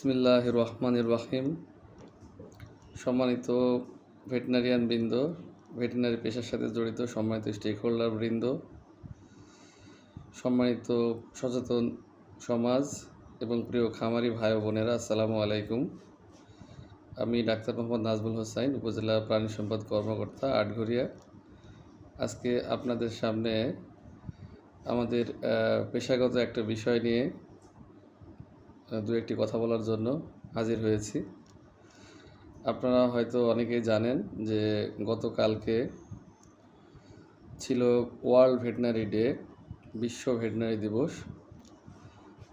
বিসমিল্লাহ রহমান রাহিম। সম্মানিত ভেটেনারিয়ান বৃন্দ, ভেটেনারি পেশার সাথে জড়িত সম্মানিত স্টেক হোল্ডার বৃন্দ, সম্মানিত সচেতন সমাজ এবং প্রিয় খামারি ভাই বোনেরা, আসসালামু আলাইকুম। আমি ডাক্তার মোহাম্মদ নাজমুল হোসাইন, উপজেলা প্রাণী সম্পদ কর্মকর্তা, আটঘরিয়া। আজকে আপনাদের সামনে আমাদের পেশাগত একটা বিষয় নিয়ে দু একটি কথা বলার জন্য হাজির হয়েছি। আপনারা হয়তো অনেকেই জানেন যে গতকালকে ছিল ওয়ার্ল্ড ভেটেনারি ডে, বিশ্ব ভেটেনারি দিবস।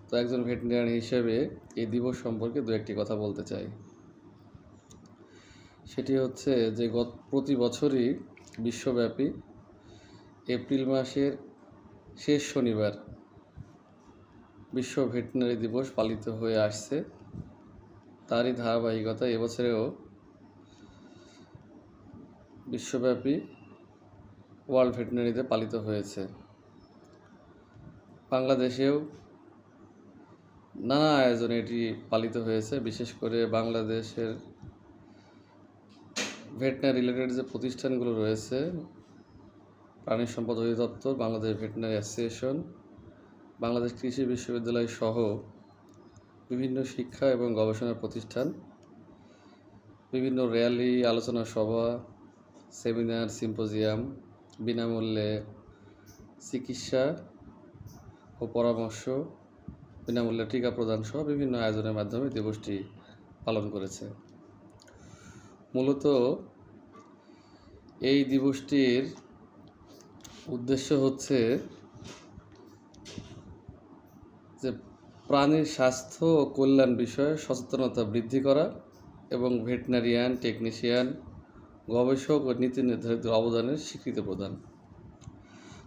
তো একজন ভেটেনারি হিসেবে এই দিবস সম্পর্কে দু একটি কথা বলতে চাই। সেটি হচ্ছে যে গত, প্রতি বছরই বিশ্বব্যাপী এপ্রিল মাসের শেষ শনিবার বিশ্ব ভেটেনারি দিবস পালিত হয়ে আসছে। তারই ধারাবাহিকতা এবছরেও বিশ্বব্যাপী ওয়ার্ল্ড ভেটেনারি ডে পালিত হয়েছে। বাংলাদেশেও নানা আয়োজনে এটি পালিত হয়েছে। বিশেষ করে বাংলাদেশের ভেটেনারি রিলেটেড যে প্রতিষ্ঠানগুলো রয়েছে, প্রাণী সম্পদ অধিদপ্তর, বাংলাদেশ ভেটেনারি অ্যাসোসিয়েশন বাংলাদেশ কৃষি বিশ্ববিদ্যালয় সহ বিভিন্ন শিক্ষা এবং গবেষণা প্রতিষ্ঠান, বিভিন্ন র্যালি, আলোচনা সভা, সেমিনার, সিম্পোজিয়াম, বিনামূল্যে চিকিৎসা ও পরামর্শ, বিনামূল্যে টিকা প্রদান সহ বিভিন্ন আয়োজনের মাধ্যমে দিবসটি পালন করেছে। মূলত এই দিবসটির উদ্দেশ্য হচ্ছে যে প্রাণীর স্বাস্থ্য ও কল্যাণ বিষয়ে সচেতনতা বৃদ্ধি করা এবং ভেটেনারিয়ান, টেকনিশিয়ান, গবেষক ও নীতি নির্ধারিত অবদানের স্বীকৃতি প্রদান।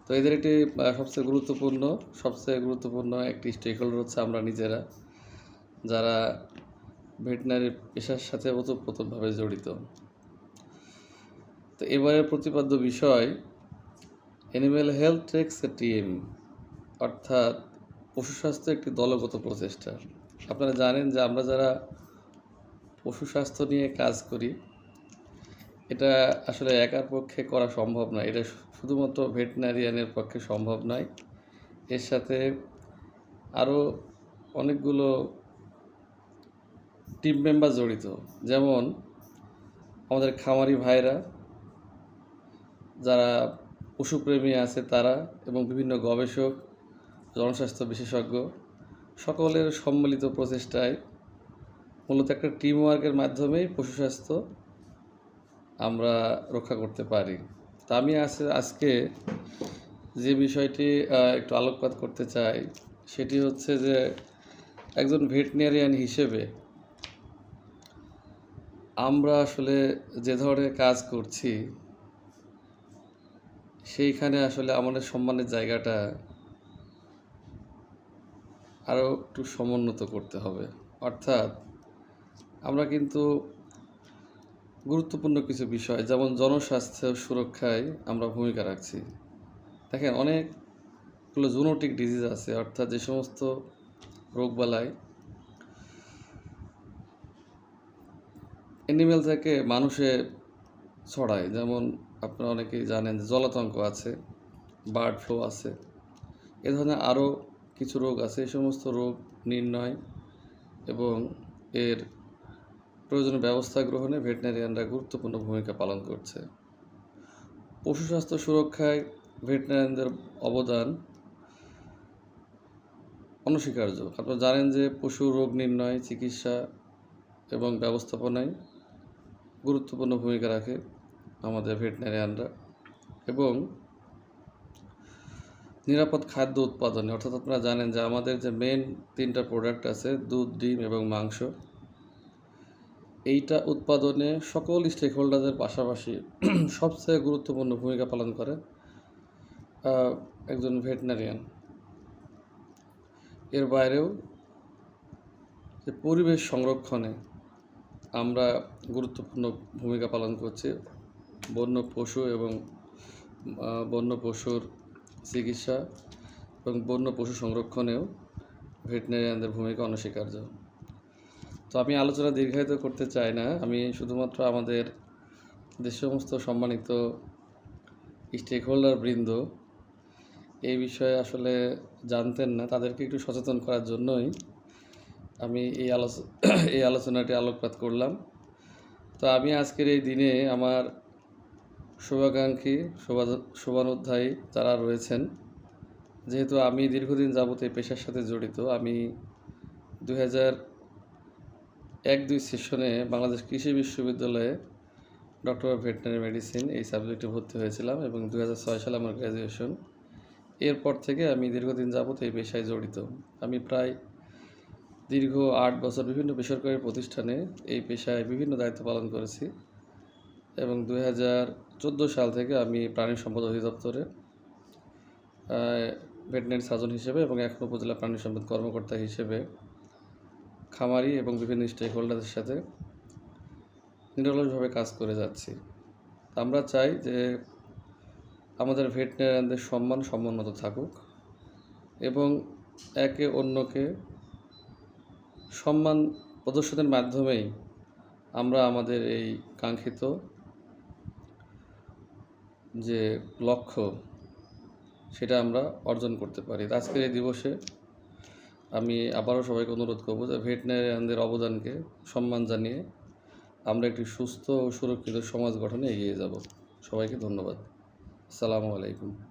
তো এদের একটি সবচেয়ে গুরুত্বপূর্ণ সবচেয়ে গুরুত্বপূর্ণ একটি স্টেক হোল্ডার হচ্ছে আমরা নিজেরা, যারা ভেটেনারি পেশার সাথে ওতপ্রোতভাবে জড়িত। তো এবারের প্রতিপাদ্য বিষয় animal health takes a team অর্থাৎ পশু স্বাস্থ্য একটি দলগত প্রচেষ্টা। আপনারা জানেন যে আমরা যারা পশু স্বাস্থ্য নিয়ে কাজ করি, এটা আসলে একার পক্ষে করা সম্ভব নয়। এটা শুধুমাত্র ভেটেনারিয়ানের পক্ষে সম্ভব নয়। এর সাথে আরও অনেকগুলো টিম মেম্বার জড়িত। যেমন আমাদের খামারি ভাইরা যারা পশুপ্রেমী আছে তারা এবং বিভিন্ন গবেষক জনস্বাস্থ্য বিশেষজ্ঞ, সকলের সম্মিলিত প্রচেষ্টায় মূলত একটা টিম ওয়ার্কের মাধ্যমেই পশু স্বাস্থ্য আমরা রক্ষা করতে পারি। তা আমি আজ- আজকে যে বিষয়টি একটু আলোকপাত করতে চাই, সেটি হচ্ছে যে একজন ভেটেরিনারিয়ান হিসেবে আমরা আসলে যে ধরনের কাজ করছি, সেইখানে আসলে আমাদের সম্মানের জায়গাটা আরও একটু সমুন্নত করতে হবে। অর্থাৎ আমরা কিন্তু গুরুত্বপূর্ণ কিছু বিষয়, যেমন জনস্বাস্থ্য সুরক্ষায় আমরা ভূমিকা রাখছি। দেখেন, অনেকগুলো জুনোটিক ডিজিজ আছে, অর্থাৎ যে সমস্ত রোগবালাই অ্যানিমেল থেকে মানুষে ছড়ায়। যেমন আপনারা অনেকেই জানেন জলাতঙ্ক আছে বার্ড ফ্লু আছে, এ ধরনের আরও কিছু রোগ আছে, এই সমস্ত রোগ নির্ণয় এবং এর প্রয়োজনীয় ব্যবস্থা গ্রহণে ভেটেনারিয়ানরা গুরুত্বপূর্ণ ভূমিকা পালন করছে। পশু স্বাস্থ্য সুরক্ষায় ভেটেনারিয়ানদের অবদান অনস্বীকার্য। আপনারা জানেন যে পশু রোগ নির্ণয়, চিকিৎসা এবং ব্যবস্থাপনায় গুরুত্বপূর্ণ ভূমিকা রাখে আমাদের ভেটেনারিয়ানরা এবং নিরাপদ খাদ্য উৎপাদনে। অর্থাৎ আপনারা জানেন যে আমাদের যে মেন তিনটা প্রোডাক্ট আছে, দুধ, ডিম এবং মাংস, এইটা উৎপাদনে সকল স্টেক হোল্ডারদের পাশাপাশি সবচেয়ে গুরুত্বপূর্ণ ভূমিকা পালন করে। একজন ভেটেনারিয়ান এর বাইরেও যে পরিবেশ সংরক্ষণে আমরা গুরুত্বপূর্ণ ভূমিকা পালন করছি। বন্য পশু এবং বন্য পশুর চিকিৎসা এবং বন্য পশু সংরক্ষণেও ভেটেনারিয়ানদের ভূমিকা অনস্বীকার্য। তো আমি আলোচনা দীর্ঘায়িত করতে চাই না। আমি শুধুমাত্র আমাদের যে সমস্ত সম্মানিত স্টেক হোল্ডার বৃন্দ এই বিষয়ে আসলে জানতেন না। তাদেরকে একটু সচেতন করার জন্যই আমি এই আলোচ, এই আলোচনাটি আলোকপাত করলাম। তো আমি আজকের এই দিনে আমার শুভাকাঙ্ক্ষী, শোভা, শোভানোধ্যায়ী যারা রয়েছেন, যেহেতু আমি দীর্ঘদিন যাবত এই পেশার সাথে জড়িত, আমি দু এক দুই সেশনে বাংলাদেশ কৃষি বিশ্ববিদ্যালয়ে ডক্টর অফ ভেটেনারি মেডিসিন এই সাবজেক্টে ভর্তি হয়েছিলাম এবং দু হাজার ছয় সালে আমার গ্র্যাজুয়েশন। এরপর থেকে আমি দীর্ঘদিন যাবত এই পেশায় জড়িত। আমি প্রায় দীর্ঘ আট বছর বিভিন্ন বেসরকারি প্রতিষ্ঠানে এই পেশায় বিভিন্ন দায়িত্ব পালন করেছি এবং দু হাজার চোদ্দ সাল থেকে আমি প্রাণী সম্পদ অধিদপ্তরে ভেটেনারি সার্জন হিসেবে এবং এখন উপজেলা প্রাণী সম্পদ কর্মকর্তা হিসেবে খামারি এবং বিভিন্ন স্টেক হোল্ডারদের সাথে নিরলসভাবে কাজ করে যাচ্ছি। আমরা চাই যে আমাদের ভেটেনারিয়ানদের সম্মান সমুন্নত থাকুক এবং একে অন্যকে সম্মান প্রদর্শনের মাধ্যমেই আমরা আমাদের এই কাঙ্ক্ষিত যে লক্ষ্য, সেটা আমরা অর্জন করতে পারি। আজকের এই দিবসে আমি আবারও সবাইকে অনুরোধ করব যে ভেটেনারিয়ানদের অবদানকে সম্মান জানিয়ে আমরা একটি সুস্থ ও সুরক্ষিত সমাজ গঠনে এগিয়ে যাব। সবাইকে ধন্যবাদ। আসসালামু আলাইকুম।